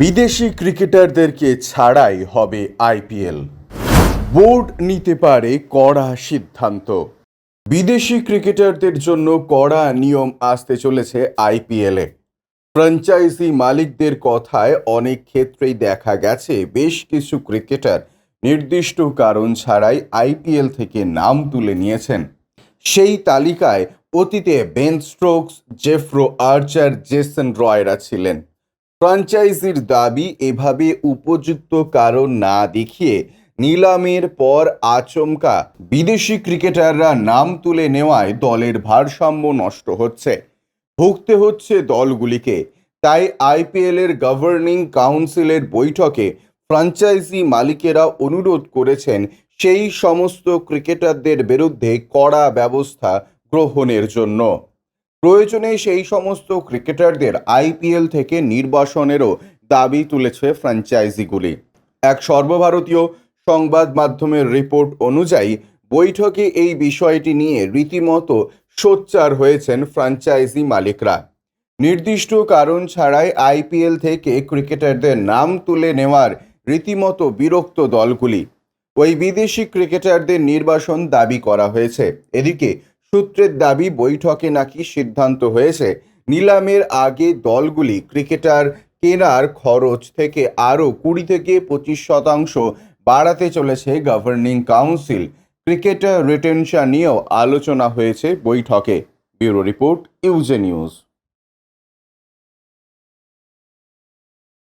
বিদেশি ক্রিকেটারদেরকে ছাড়াই হবে আইপিএল। বোর্ড নিতে পারে কড়া সিদ্ধান্ত। বিদেশি ক্রিকেটারদের জন্য কড়া নিয়ম আসতে চলেছে আইপিএলে। ফ্র্যাঞ্চাইজি মালিকদের কথায় অনেক ক্ষেত্রেই দেখা গেছে বেশ কিছু ক্রিকেটার নির্দিষ্ট কারণ ছাড়াই আইপিএল থেকে নাম তুলে নিয়েছেন। সেই তালিকায় অতীতে Ben Stokes Jofra Archer, Jason রয়রা ছিলেন। ফ্র্যাঞ্চাইজির দাবি এভাবে উপযুক্ত কারণ না দেখিয়ে নিলামের পর আচমকা বিদেশি ক্রিকেটাররা নাম তুলে নেওয়ায় দলের ভারসাম্য নষ্ট হচ্ছে। ভুগতে হচ্ছে দলগুলিকে। তাই আইপিএল এর গভর্নিং কাউন্সিলের বৈঠকে ফ্র্যাঞ্চাইজি মালিকেরা অনুরোধ করেছেন সেই সমস্ত ক্রিকেটারদের বিরুদ্ধে কড়া ব্যবস্থা গ্রহণের জন্য। প্রয়োজনে সেই সমস্ত ক্রিকেটারদের আইপিএল থেকে নির্বাসনেরও দাবি তুলেছে ফ্র্যাঞ্চাইজিগুলি। এক সর্বভারতীয় সংবাদ মাধ্যমের রিপোর্ট অনুযায়ী, বৈঠকে এই বিষয়টি নিয়ে রীতিমতো সোচ্চার হয়েছেন ফ্র্যাঞ্চাইজি মালিকরা। নির্দিষ্ট কারণ ছাড়াই আইপিএল থেকে ক্রিকেটারদের নাম তুলে নেওয়ার রীতিমতো বিরক্ত দলগুলি। ওই বিদেশি ক্রিকেটারদের নির্বাসন দাবি করা হয়েছে। এদিকে সূত্রের দাবি, বৈঠকে নাকি সিদ্ধান্ত হয়েছে। নিলামের আগে দলগুলি ক্রিকেটার কেনার খরচ থেকে আরও কুড়ি থেকে পঁচিশ শতাংশ বাড়াতে চলেছে গভর্নিং কাউন্সিল। ক্রিকেটার রিটেনশন নিয়েও আলোচনা হয়েছে বৈঠকে। ব্যুরো রিপোর্ট, ইউজে নিউজ।